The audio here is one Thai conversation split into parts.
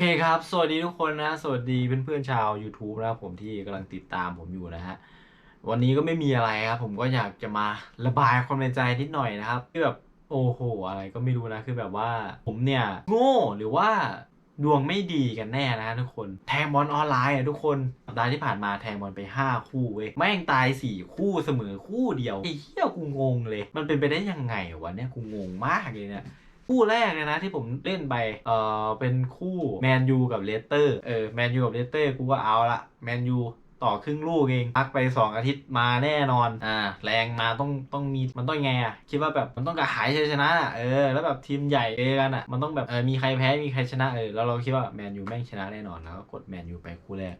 โอเคครับ สวัสดีทุกคนนะ สวัสดีเพื่อนๆชาว YouTube นะครับผมที่กำลังติดตามผมอยู่นะฮะ วันนี้ก็ไม่มีอะไรครับ ผมก็อยากจะมาระบายความในใจนิดหน่อยนะครับที่แบบโอ้โห อะไรก็ไม่รู้นะ คือแบบว่าผมเนี่ย โง่หรือว่าดวงไม่ดีกันแน่นะทุกคน แทงบอลออนไลน์อะทุกคนสัปดาห์ที่ผ่านมาแทงบอลไป 5 คู่เว้ย แม่งตาย 4 คู่เสมอคู่เดียวไอ้เหี้ยกูงงเลย มันเป็นไปได้ยังไงวะเนี่ยกูงงมากเลยเนี่ย คู่แรกเลยนะที่ผมเล่นไปเออเป็นคู่แมนยูกับเลสเตอร์เออแมนยูกับเลสเตอร์กูก็เอาละแมนยูต่อครึ่งลูกเองพักไป 2 อาทิตย์มาแน่นอน อ่า แรงมาต้องต้องมีมันต้องไงอะ คิดว่าแบบมันต้องกระหายชัยชนะอะเออ แล้วแบบทีมใหญ่เอกันอะ มันต้องแบบเออมีใครแพ้มีใครชนะเออแล้วเราคิดว่าแมนยูแม่งชนะแน่นอนแล้วก็กดแมนยูไปคู่แรก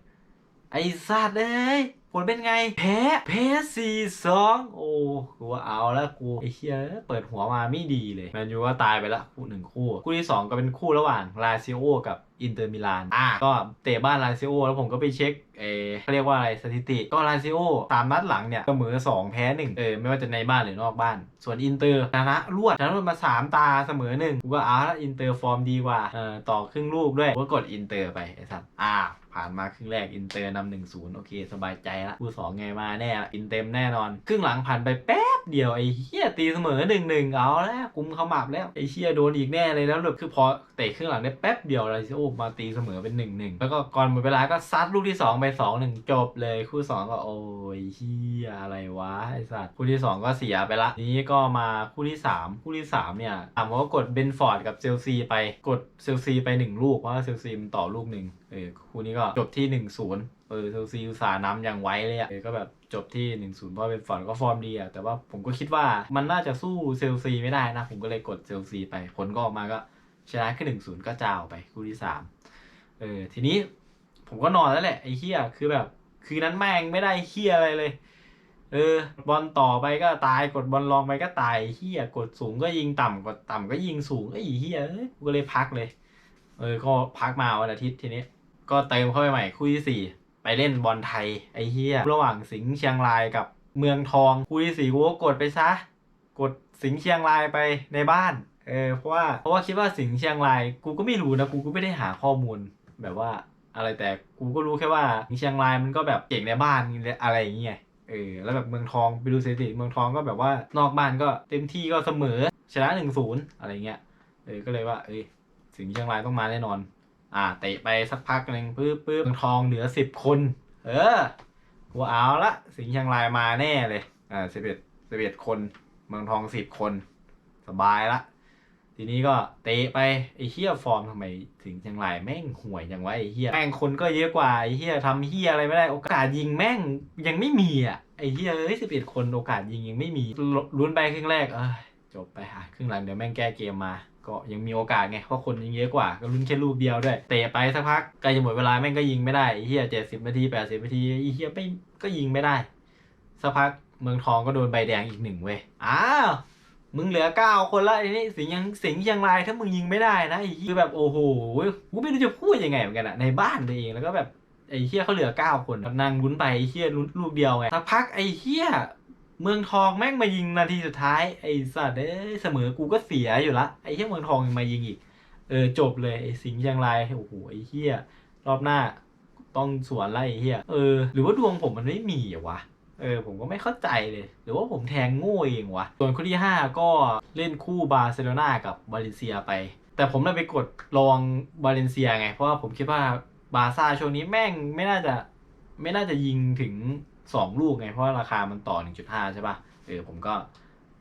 ไอ้สัตว์เอ้ย ผลเป็นไง แพ้แพ้สี่สองโอ้กูว่าเอาแล้วกูไอ้เชี่ยเปิดหัวมาไม่ดีเลยแมนยูก็ตายไปละคู่หนึ่งคู่ คู่ที่สองก็เป็นคู่ระหว่างลาซิโอกับ อินเตอร์มิลานอะก็เตะบ้านลาซิโอแล้วผมก็ไปเช็คเออเขาเรียกว่าอะไรสถิติ ก็ลาซิโอสามนัดหลังเนี่ยเสมอสองแพ้หนึ่งเออไม่ว่าจะในบ้านหรือนอกบ้าน ส่วนอินเตอร์ชนะรวดชนะรวดมาสามตาเสมอหนึ่งกูก็เอาละอินเตอร์ฟอร์มดีกว่าเออต่อครึ่งลูกด้วยกูก็กดอินเตอร์ไปไอ้สัตว์อ่าผ่านมาครึ่งแรกอินเตอร์นำหนึ่งศูนย์โอเค สบายใจละคู่สองไงมาแน่ละอินเต็มแน่นอน ครึ่งหลังผ่านไปแป๊บเดียวไอ้เฮียตีเสมอหนึ่งหนึ่งเอาแล้วกุมขมับแล้วไอ้เฮียโดนอีกแน่เลยแล้วแบบคือพอเตะครึ่งหลังได้แป๊บเดียวลาซิโอมาตีเสมอเป็นหนึ่งหนึ่งแล้วก็ก่อนหมดเวลาก็ซัดลูกที่สองไปสองหนึ่งจบเลยคู่สองก็โอ้ยเฮียอะไรวะไอ้สัตว์คู่ที่สองก็เสียไปละทีนี้ก็มาคู่ที่สามคู่ที่สามเนี่ยถามว่ากดเบนฟอร์ดกับเชลซีไปกดเชลซีไปหนึ่งลูกเพราะว่าเชลซีมันต่อลูกหนึ่งเออคู่นี้ก็จบที่หนึ่งศูนย์เออเชลซีอุตสาห์นำอย่างไวเลยอะเออก็แบบจบที่1-0เพราะเป็นฟอร์ดก็ฟอร์มดีอะแต่ว่าผมก็คิดว่ามันน่าจะสู้เชลซีไม่ได้นะ ผมก็เลยกดเชลซีไปผลก็ออกมาก็ ชนะแค่1-0ก็จาวไปคู่ที่3เออทีนี้ผมก็นอนแล้วแหละไอ้เฮียคือแบบ คืนนั้นแม่งไม่ได้เฮียอะไรเลย เออ บอลต่อไปก็ตายกดบอลลองไปก็ตายเฮียกดสูงก็ยิงต่ำกดต่ำก็ยิงสูงไอ้เฮียเอ้ยกูก็เลยพักเลย เออ ก็พักมาวันอาทิตย์ทีนี้ ก็เติมเข้าไปใหม่คู่ที่สี่ไปเล่นบอลไทยไอ้เฮียระหว่างสิงห์เชียงรายกับเมืองทองคู่ที่สี่กูก็กดไปซะ กดสิงห์เชียงรายไปในบ้าน เออเพราะว่าเพราะว่าคิดว่าสิงห์เชียงรายกูก็ไม่รู้นะกูก็ไม่ได้หาข้อมูลแบบว่าอะไรแต่กูก็รู้แค่ว่าสิงห์เชียงรายมันก็แบบเก่งในบ้านอะไรอย่างเงี้ยเออแล้วแบบเมืองทองไปดูสถิติเมืองทองก็แบบว่านอกบ้านก็เต็มที่ก็เสมอชนะหนึ่งศูนย์อะไรเงี้ยเออก็เลยว่าเอ้ยสิงห์เชียงรายต้องมาแน่นอน อ่าเตะไปสักพักหนึ่งปึ๊บปึ๊บเมืองทองเหลือสิบคน เออกูเอาละสิงห์เชียงรายมาแน่เลยอ่าสิบเอ็ดสิบเอ็ดคน เมืองทองสิบคน สบายละ ทีนี้ก็เตะไปไอ้เฮียฟอร์มทำไมสิงห์เชียงรายแม่งห่วยอย่างวะไอ้เฮียแม่งคนก็เยอะกว่าไอ้เฮียทำเฮียอะไรไม่ได้โอกาสยิงแม่งยังไม่มีอะไอ้เฮียเอ้ยสิบเอ็ดคนโอกาสยิงยังไม่มีลุ้นไปครึ่งแรกเออจบไปอะครึ่งหลังเดี๋ยวแม่งแก้เกมมา ก็ยังมีโอกาสไงเพราะคนยังเยอะกว่าก็ลุ้นแค่ลูกเดียวด้วยเตะไปสักพักใกล้จะหมดเวลาแม่งก็ยิงไม่ได้ไอ้เฮียเจ็ดสิบนาทีแปดสิบนาทีไอ้เฮียไม่ก็ยิงไม่ได้สักพักเมืองทองก็โดนใบแดงอีกหนึ่งเว้ยอ้าว มึงเหลือเก้าคนละไอ้นี่สิงยังสิงยังรายถ้ามึงยิงไม่ได้นะไอ้คือแบบโอ้โหกูไม่รู้จะพูดยังไงเหมือนกันอะในบ้านตัวเองแล้วก็แบบไอ้เฮียเขาเหลือเก้าคนนั่งลุ้นไปไอ้เฮียลุ้นลูกเดียวไงสักพักไอ้เฮียเมืองทองแม่งมายิงนาทีสุดท้ายไอ้สัตว์เอ้ยเสมอกูก็เสียอยู่ละไอ้เฮียเมืองทองยังมายิงอีก เออจบเลยไอ้สิงห์เชียงรายโอ้โหไอ้เฮียรอบหน้า ต้องสวนไล่ไอ้เฮียเออ หรือว่าดวงผมมันไม่มีอะวะ เออผมก็ไม่เข้าใจเลย หรือว่าผมแทงโง่เองวะ ส่วนคู่ที่ 5 ก็เล่นคู่บาร์เซโลนากับบาเลนเซียไป แต่ผมได้ไปกดลองบาเลนเซียไง เพราะว่าผมคิดว่าบาซ่าช่วงนี้แม่งไม่น่าจะไม่น่าจะยิงถึง 2 ลูกไง เพราะาราคามันต่อ 1.5 ใช่ปะ่ะเออผมก็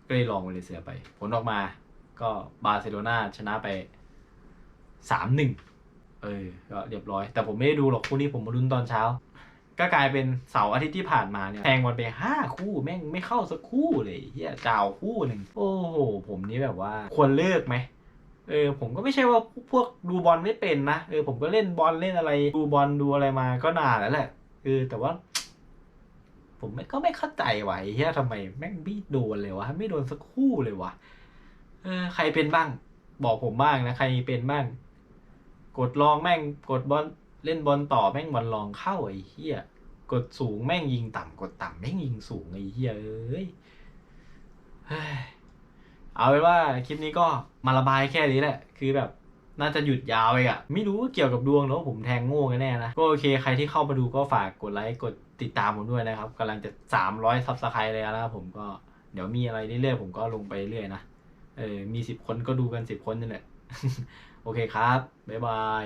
ก็เลยลองบาเลนเซียไป ผลออกมาก็บาร์เซโลนาชนะไป 3-1 เออก็เรียบร้อย แต่ผมไม่ได้ดูหรอกคู่นี้ผมมาลุ้นตอนเช้า ก็กลายเป็นเสาร์อาทิตย์ที่ผ่านมาเนี่ยแทงบอลไปห้าคู่แม่งไม่เข้าสักคู่เลยเฮียจ่าวคู่หนึ่งโอ้โหผมนี่แบบว่าควรเลิกไหมเออผมก็ไม่ใช่ว่าพวกดูบอลไม่เป็นนะเออผมก็เล่นบอลเล่นอะไร ดูบอลดูอะไรมาก็นานแล้วแหละเออแต่ว่า ผมก็ไม่เข้าใจไอ้เฮียทำไมแม่งไม่โดนเลยวะไม่โดนสักคู่เลยวะเออใครเป็นบ้าง บอกผมบ้างนะใครเป็นบ้าง กดลองแม่งกดบอล เล่นบอลต่อแม่งบอลลองเข้าไอ้เหี้ยกดสูงแม่งยิงต่ำกดต่ำแม่งยิงสูงไอ้เหี้ยเอ้ยเอาเป็นว่าคลิปนี้ก็มาระบายแค่นี้แหละ คือแบบน่าจะหยุดยาวไปอะไม่รู้เกี่ยวกับดวงหรือว่าผมแทงโง่กันแน่นะก็โอเคใครที่เข้ามาดูก็ฝากกดไลค์กดติดตามผมด้วยนะครับกำลังจะ 300ซับสไครต์เลยแล้วผมก็เดี๋ยวมีอะไรเรื่อยๆผมก็ลงไปเรื่อยนะเออมีสิบคนก็ดูกันสิบคนนี่แหละโอเคครับบ๊ายบาย